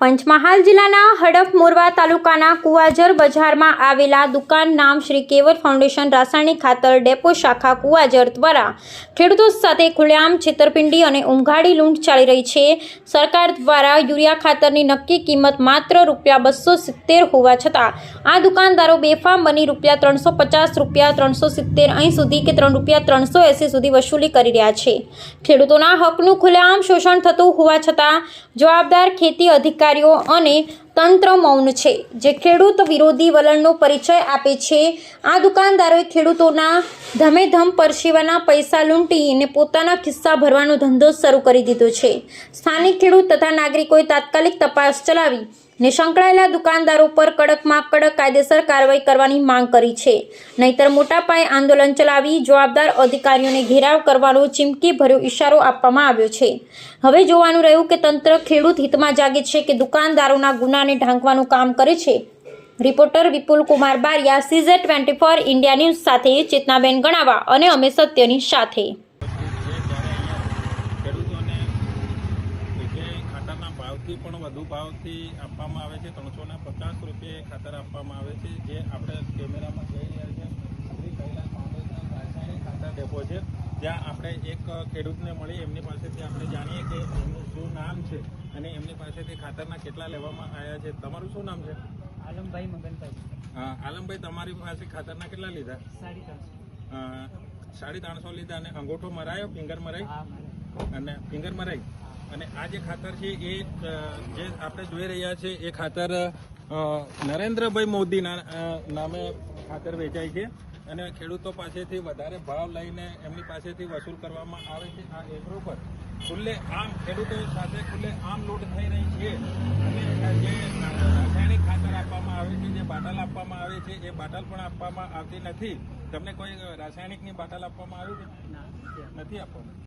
પંચમહાલ જિલ્લાના હડફ મોરવા તાલુકાના કુવાજર બજારમાં આવેલા દુકાન નામ શ્રી કેવર ફાઉન્ડેશન રાસાયણિક ખાતર ડેપો શાખા કુવાજર દ્વારા ખેડૂતો સાથે ખુલ્લેઆમ છેતરપિંડી અને ઊંઘાડી લૂંટ ચાલી રહી છે. સરકાર દ્વારા યુરિયા ખાતરની નક્કી કિંમત માત્ર રૂપિયા બસો સિત્તેર હોવા છતાં આ દુકાનદારો બેફામ બની રૂપિયા ત્રણસો પચાસ, રૂપિયા ત્રણસો સિત્તેર અહીં સુધી કે ત્રણ રૂપિયા ત્રણસો એંસી સુધી વસૂલી કરી રહ્યા છે. ખેડૂતોના હકનું ખુલ્લેઆમ શોષણ થતું હોવા છતાં જવાબદાર ખેતી અધિકારીઓ અને તંત્ર મૌન છે. જે ખેડૂત વિરોધી વલણનો પરિચય આપે છે. આ દુકાનદારોએ ખેડૂતોના ધમેધમ પરસેવાના પૈસા લૂંટીને પોતાના ખિસ્સા ભરવાનો ધંધો શરૂ કરી દીધો છે. સ્થાનિક ખેડૂત તથા નાગરિકોએ તાત્કાલિક તપાસ ચલાવી ને સંકળાયેલા દુકાનદારો પર કડકમાં કડક કાયદેસર કાર્યવાહી કરવાની માંગ કરી છે. નહીતર મોટા પાયે આંદોલન ચલાવી જવાબદાર અધિકારીઓને ઘેરાવ કરવાનો ચીમકી ભર્યો ઇશારો આપવામાં આવ્યો છે. હવે જોવાનું રહ્યું કે તંત્ર ખેડૂત હિતમાં જાગે છે કે દુકાનદારોના ગુનાને ઢાંકવાનું કામ કરે છે રિપોર્ટર વિપુલ કુમાર બારિયા સીઝે ટ્વેન્ટી ફોર ઇન્ડિયા ન્યૂઝ સાથે ચેતનાબેન ગણાવા અને અમે સત્યની સાથે ભાવથી પણ વધુ ભાવથી આપવામાં આવે છે ત્રણસો ને પચાસ રૂપિયે ખાતર આપવામાં આવે છે જે આપણે કેમેરામાં જોઈ રહ્યા છે ખાતર ડેપો છે જ્યાં આપણે એક ખેડૂતને મળી એમની પાસેથી આપણે જાણીએ કે એમનું શું નામ છે અને એમની પાસેથી ખાતરના કેટલા લેવામાં આવ્યા છે? તમારું શું નામ છે? આલમભાઈ મગનભાઈ. અ, આલમભાઈ તમારી પાસે ખાતરના કેટલા લીધા? સાડી ત્રણસો. સાડી ત્રણસો લીધા અને અંગૂઠો મરાયો? ફિંગર મરાઈ? અને ફિંગર મરાઈ? અને આ જે ખાતર છે એ જે આપણે જોઈ રહ્યા છે એ ખાતર નરેન્દ્રભાઈ મોદીના નામે ખાતર વેચાય છે. અને ખેડૂતો પાસેથી વધારે ભાવ લઈને એમની પાસેથી વસૂલ કરવામાં આવે છે આ એગ્રો પર ખુલ્લે આમ ખેડૂતો સાથે ખુલ્લે આમ લૂંટ થઈ રહી છે. અને જે રાસાયણિક ખાતર આપવામાં આવે છે જે બાટલ આપવામાં આવે છે એ બાટલ પણ આપવામાં આવતી નથી. તમને કોઈ રાસાયણિકની બાટલ આપવામાં આવી છે? નથી આપવામાં?